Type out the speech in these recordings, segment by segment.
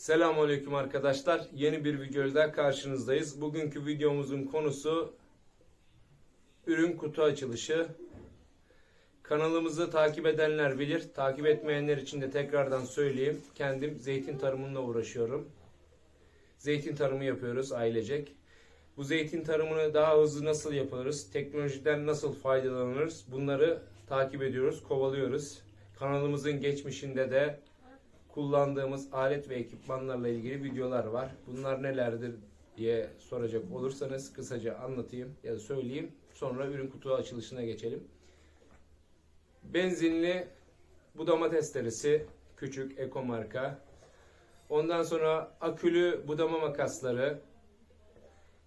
Selamünaleyküm arkadaşlar. Yeni bir videoda karşınızdayız. Bugünkü videomuzun konusu ürün kutu açılışı. Kanalımızı takip edenler bilir. Takip etmeyenler için de tekrardan söyleyeyim. Kendim zeytin tarımıyla uğraşıyorum. Zeytin tarımı yapıyoruz ailecek. Bu zeytin tarımını daha hızlı nasıl yaparız? Teknolojiden nasıl faydalanırız? Bunları takip ediyoruz, kovalıyoruz. Kanalımızın geçmişinde de kullandığımız alet ve ekipmanlarla ilgili videolar var. Bunlar nelerdir diye soracak olursanız kısaca anlatayım ya da söyleyeyim. Sonra ürün kutu açılışına geçelim. Benzinli budama testeresi küçük eko marka. Ondan sonra akülü budama makasları.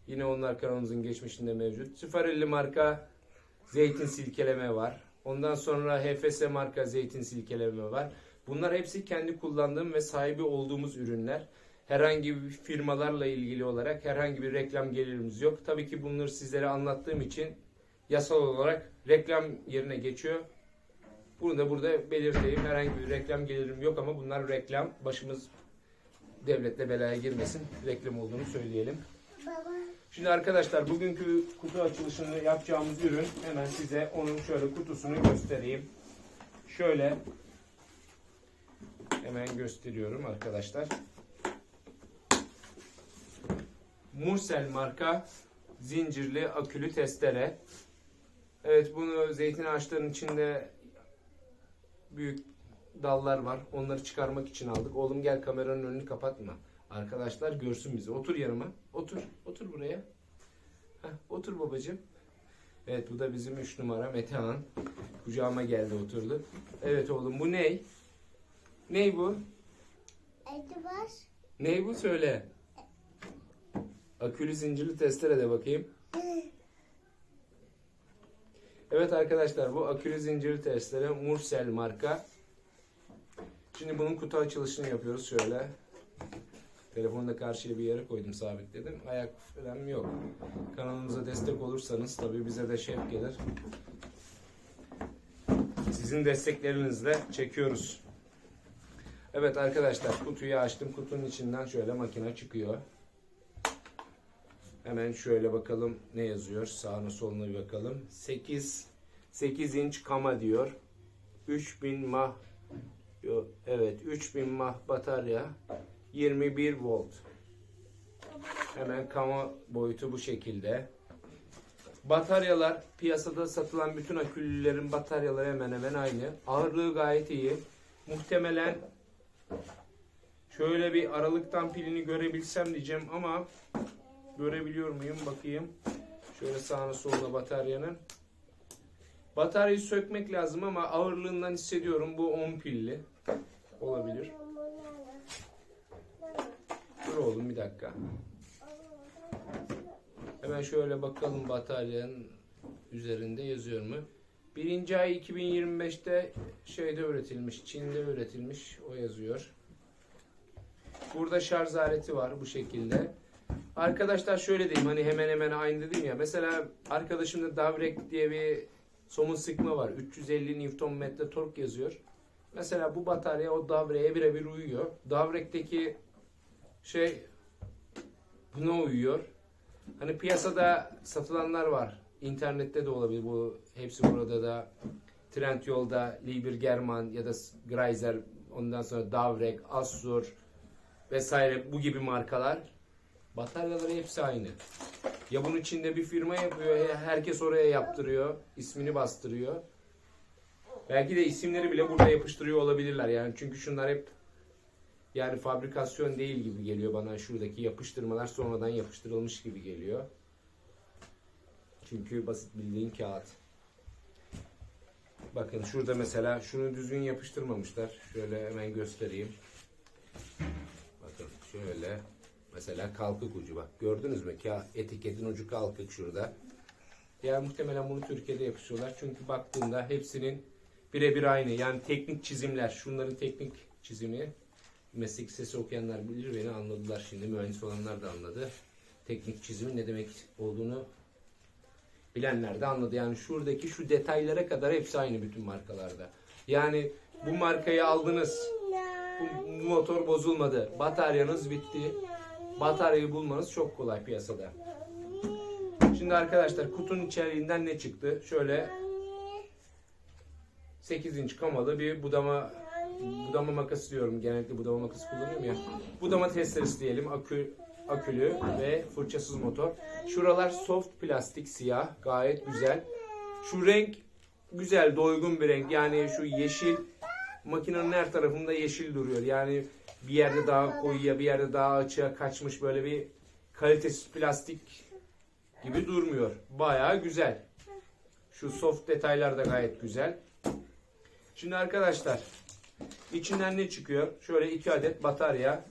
Yine onlar kanalımızın geçmişinde mevcut. 050 marka zeytin silkeleme var. Ondan sonra HFS marka zeytin silkeleme var. Bunlar hepsi kendi kullandığım ve sahibi olduğumuz ürünler. Herhangi bir firmalarla ilgili olarak herhangi bir reklam gelirimiz yok. Tabii ki bunları sizlere anlattığım için yasal olarak reklam yerine geçiyor. Bunu da burada belirteyim. Herhangi bir reklam gelirim yok ama bunlar reklam. Başımız devletle belaya girmesin. Reklam olduğunu söyleyelim. Şimdi arkadaşlar bugünkü kutu açılışını yapacağımız ürün hemen size onun şöyle kutusunu göstereyim. Şöyle hemen gösteriyorum arkadaşlar. Mursel marka zincirli akülü testere. Evet bunu zeytin ağaçlarının içinde büyük dallar var. Onları çıkarmak için aldık. Oğlum gel kameranın önünü kapatma. Arkadaşlar görsün bizi. Otur yanıma. Otur. Otur buraya. Heh, otur babacığım. Evet bu da bizim 3 numara Metehan. Kucağıma geldi oturdu. Evet oğlum bu ney? Ney bu? Evde var. Ney bu söyle. Akülü zincirli testere de bakayım. Evet arkadaşlar bu akülü zincirli testere Mursel marka. Şimdi bunun kutu açılışını yapıyoruz şöyle. Telefonu da karşıya bir yere koydum sabitledim. Ayak falan yok. Kanalımıza destek olursanız tabii bize de şef gelir. Sizin desteklerinizle çekiyoruz. Evet arkadaşlar kutuyu açtım. Kutunun içinden şöyle makine çıkıyor. Hemen şöyle bakalım ne yazıyor. Sağına soluna bir bakalım. 8 8 inç kama diyor. 3000 mah evet 3000 mah batarya 21 volt. Hemen kama boyutu bu şekilde. Bataryalar piyasada satılan bütün aküllerin bataryaları hemen hemen aynı. Ağırlığı gayet iyi. Muhtemelen şöyle bir aralıktan pilini görebilsem diyeceğim ama görebiliyor muyum bakayım. Şöyle sağına soluna bataryanın. Bataryayı sökmek lazım ama ağırlığından hissediyorum bu 10 pilli. Olabilir. Dur oğlum bir dakika. Hemen şöyle bakalım bataryanın üzerinde yazıyor mu? Birinci ay 2025'te şeyde üretilmiş, Çin'de üretilmiş o yazıyor. Burada şarj aleti var bu şekilde. Arkadaşlar şöyle diyeyim hani hemen hemen aynı dedim ya. Mesela arkadaşımda Davrek diye bir somun sıkma var. 350 Nm tork yazıyor. Mesela bu batarya o Davrek'e birebir uyuyor. Davrek'teki şey buna uyuyor. Hani piyasada satılanlar var. İnternette de olabilir. Bu hepsi burada da Trendyol'da Liebherr German ya da Greiser ondan sonra Davrek, Assur vesaire bu gibi markalar bataryaları hepsi aynı. Ya bunun içinde bir firma yapıyor ya herkes oraya yaptırıyor. ismini bastırıyor. Belki de isimleri bile burada yapıştırıyor olabilirler yani çünkü şunlar hep yani fabrikasyon değil gibi geliyor bana şuradaki yapıştırmalar sonradan yapıştırılmış gibi geliyor. Çünkü basit bildiğin kağıt. Bakın şurada mesela şunu düzgün yapıştırmamışlar. Şöyle hemen göstereyim. Bakın şöyle mesela kalkık ucu bak gördünüz mü etiketin ucu kalkık şurada. Yani muhtemelen bunu Türkiye'de yapışıyorlar. Çünkü baktığında hepsinin birebir aynı. Yani teknik çizimler. Şunların teknik çizimi. Meslek lisesi okuyanlar bilir beni anladılar şimdi. Mühendis olanlar da anladı. Teknik çizimin ne demek olduğunu bilenler de anladı. Yani şuradaki şu detaylara kadar hepsi aynı bütün markalarda. Yani bu markayı aldınız. Bu motor bozulmadı. Bataryanız bitti. Bataryayı bulmanız çok kolay piyasada. Şimdi arkadaşlar kutunun içeriğinden ne çıktı? Şöyle 8 inç kamalı bir budama budama makası diyorum. Genellikle budama makası kullanıyorum ya. Budama testeresi diyelim. Akü akülü ve fırçasız motor. Şuralar soft plastik siyah. Gayet güzel. Şu renk güzel, doygun bir renk. Yani şu yeşil makinenin her tarafında yeşil duruyor. Yani bir yerde daha koyuya, bir yerde daha açığa kaçmış böyle bir kalitesiz plastik gibi durmuyor. Bayağı güzel. Şu soft detaylar da gayet güzel. Şimdi arkadaşlar içinden ne çıkıyor? Şöyle iki adet batarya.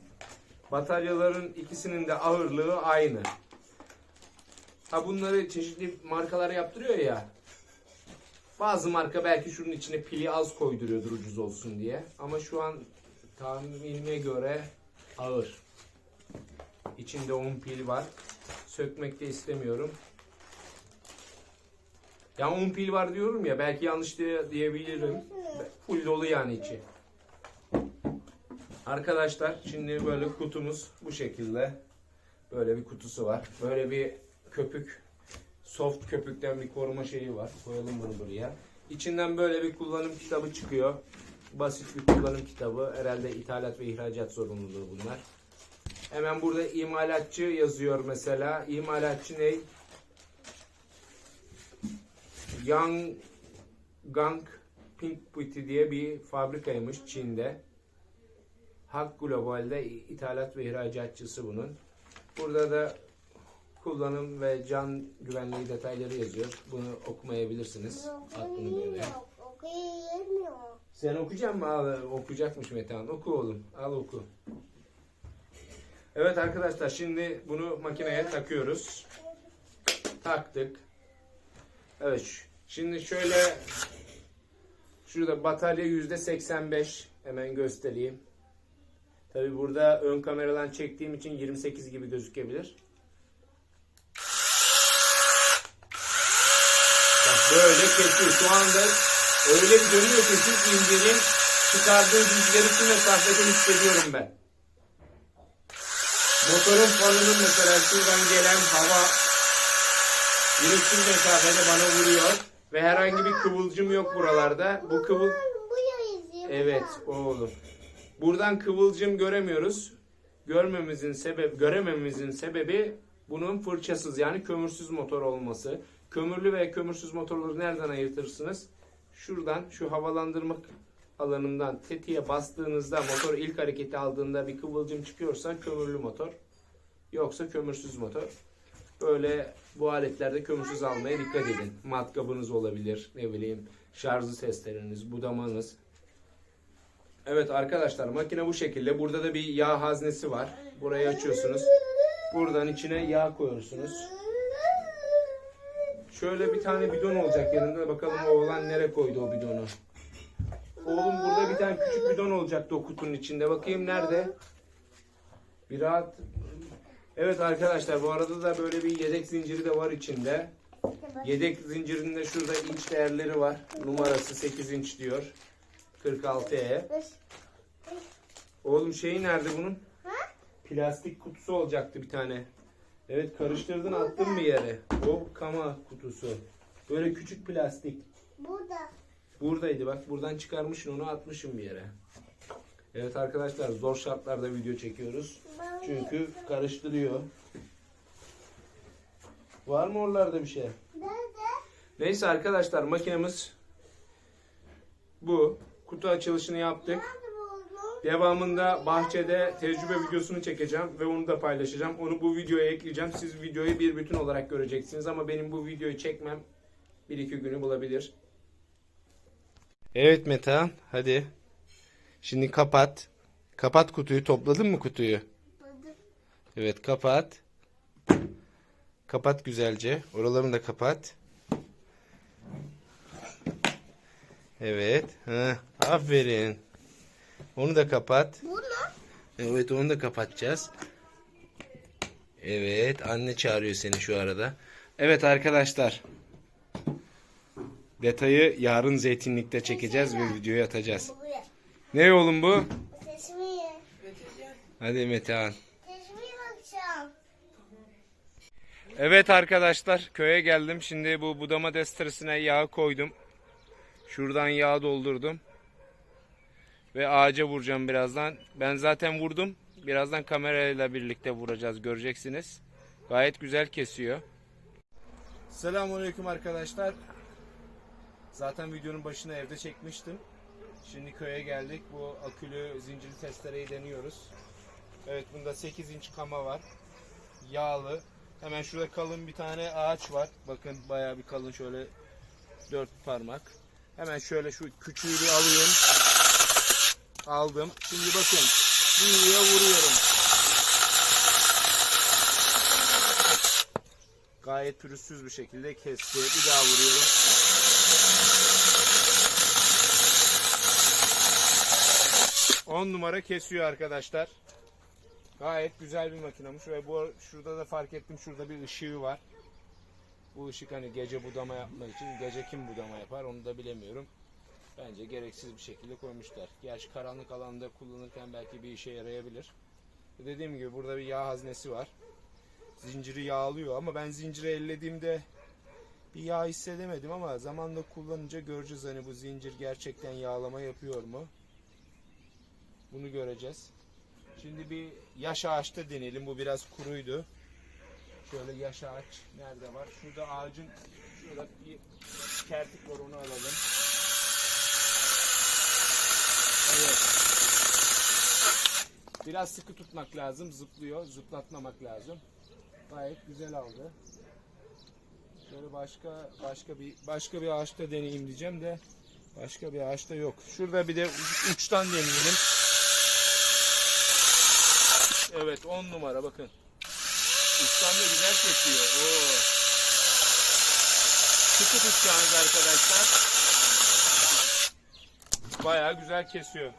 Bataryaların ikisinin de ağırlığı aynı. Ha bunları çeşitli markalar yaptırıyor ya. Bazı marka belki şunun içine pili az koyduruyordur ucuz olsun diye. Ama şu an tahminime göre ağır. İçinde 10 pil var. Sökmek de istemiyorum. Ya 10 pil var diyorum ya belki yanlış diye, diyebilirim. Full dolu yani içi. Arkadaşlar şimdi böyle kutumuz bu şekilde. Böyle bir kutusu var. Böyle bir köpük soft köpükten bir koruma şeyi var. Koyalım bunu buraya. İçinden böyle bir kullanım kitabı çıkıyor. Basit bir kullanım kitabı. Herhalde ithalat ve ihracat sorumluluğu bunlar. Hemen burada imalatçı yazıyor mesela. İmalatçı ne? Yang Gang Pink Putty diye bir fabrikaymış Çin'de. Hak Global'de ithalat ve ihracatçısı bunun. Burada da kullanım ve can güvenliği detayları yazıyor. Bunu okumayabilirsiniz. Aklını böyle. Okuyamıyor. Sen okuyacak mısın? Al, okuyacakmış Metehan. Oku oğlum. Al oku. Evet arkadaşlar şimdi bunu makineye takıyoruz. Taktık. Evet. Şimdi şöyle şurada batarya yüzde 85 hemen göstereyim. Tabi burada ön kameradan çektiğim için 28 gibi gözükebilir. Bak böyle kesiyor. Şu anda öyle bir dönüyor ki şu zincirin çıkardığı rüzgarı şu mesafeden hissediyorum ben. Motorun fanının mesela şuradan gelen hava şu mesafede bana vuruyor. Ve herhangi bir kıvılcım yok buralarda. Bu kıvıl... Bu ya izliyor. Buradan kıvılcım göremiyoruz. Görmemizin sebep göremememizin sebebi bunun fırçasız yani kömürsüz motor olması. Kömürlü ve kömürsüz motorları nereden ayırtırsınız? Şuradan şu havalandırma alanından tetiğe bastığınızda motor ilk hareketi aldığında bir kıvılcım çıkıyorsa kömürlü motor. Yoksa kömürsüz motor. Böyle bu aletlerde kömürsüz almaya dikkat edin. Matkabınız olabilir, ne bileyim şarjı testleriniz, budamanız. Evet arkadaşlar makine bu şekilde. Burada da bir yağ haznesi var. Burayı açıyorsunuz. Buradan içine yağ koyuyorsunuz. Şöyle bir tane bidon olacak yanında. Bakalım oğlan nereye koydu o bidonu. Oğlum burada bir tane küçük bidon olacaktı o kutunun içinde. Bakayım nerede? Bir rahat. Evet arkadaşlar bu arada da böyle bir yedek zinciri de var içinde. Yedek zincirinde şurada inç değerleri var. Numarası 8 inç diyor. 46E. Oğlum şeyi nerede bunun? Plastik kutusu olacaktı bir tane. Evet karıştırdın attın mı yere? O kama kutusu. Böyle küçük plastik. Burada. Buradaydı bak buradan çıkarmışsın onu atmışım bir yere. Evet arkadaşlar zor şartlarda video çekiyoruz. Çünkü karıştırıyor. Var mı oralarda bir şey? Nerede? Neyse arkadaşlar makinemiz bu. Kutu açılışını yaptık. Devamında bahçede tecrübe videosunu çekeceğim ve onu da paylaşacağım. Onu bu videoya ekleyeceğim. Siz videoyu bir bütün olarak göreceksiniz ama benim bu videoyu çekmem bir iki günü bulabilir. Evet Meta, hadi. Şimdi kapat. Kapat kutuyu. Topladın mı kutuyu? Buldum. Evet, kapat. Kapat güzelce. Oralarını da kapat. Evet. Heh, aferin. Onu da kapat. Bu ne? Evet onu da kapatacağız. Evet anne çağırıyor seni şu arada. Evet arkadaşlar. Detayı yarın zeytinlikte çekeceğiz ve videoyu atacağız. Ne oğlum bu? Sesimi ye. Hadi Metehan. Bakacağım. Evet arkadaşlar köye geldim. Şimdi bu budama desteresine yağ koydum. Şuradan yağ doldurdum. Ve ağaca vuracağım birazdan. Ben zaten vurdum. Birazdan kamerayla birlikte vuracağız göreceksiniz. Gayet güzel kesiyor. Selamünaleyküm arkadaşlar. Zaten videonun başına evde çekmiştim. Şimdi köye geldik. Bu akülü zincirli testereyi deniyoruz. Evet bunda 8 inç kama var. Yağlı. Hemen şurada kalın bir tane ağaç var. Bakın bayağı bir kalın şöyle 4 parmak. Hemen şöyle şu küçüğü bir alayım. Aldım. Şimdi bakın. Buraya vuruyorum. Gayet pürüzsüz bir şekilde kesti. Bir daha vuruyorum. On numara kesiyor arkadaşlar. Gayet güzel bir makinemiş ve bu şurada da fark ettim şurada bir ışığı var. Bu ışık hani gece budama yapmak için gece kim budama yapar onu da bilemiyorum. Bence gereksiz bir şekilde koymuşlar. Gerçi karanlık alanda kullanırken belki bir işe yarayabilir. Dediğim gibi burada bir yağ haznesi var. Zinciri yağlıyor ama ben zinciri ellediğimde bir yağ hissedemedim ama zamanla kullanınca göreceğiz hani bu zincir gerçekten yağlama yapıyor mu? Bunu göreceğiz. Şimdi bir yaş ağaçta deneyelim. Bu biraz kuruydu. Şöyle yaş ağaç nerede var? Şurada ağacın şurada bir kertik var onu alalım. Biraz sıkı tutmak lazım. Zıplıyor. Zıplatmamak lazım. Gayet güzel aldı. Şöyle başka başka bir başka bir ağaçta deneyeyim diyeceğim de başka bir ağaçta yok. Şurada bir de uç- uçtan deneyelim. Evet 10 numara bakın. Uçtan da güzel kesiyor. Oo. Sıkı tutacağınız arkadaşlar. Bayağı güzel kesiyor.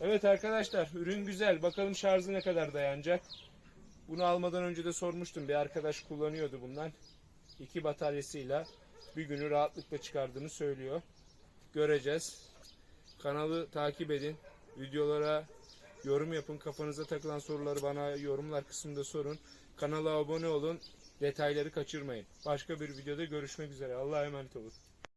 Evet arkadaşlar ürün güzel. Bakalım şarjı ne kadar dayanacak. Bunu almadan önce de sormuştum. Bir arkadaş kullanıyordu bundan. İki bataryasıyla bir günü rahatlıkla çıkardığını söylüyor. Göreceğiz. Kanalı takip edin. Videolara yorum yapın. Kafanıza takılan soruları bana yorumlar kısmında sorun. Kanala abone olun. Detayları kaçırmayın. Başka bir videoda görüşmek üzere. Allah'a emanet olun.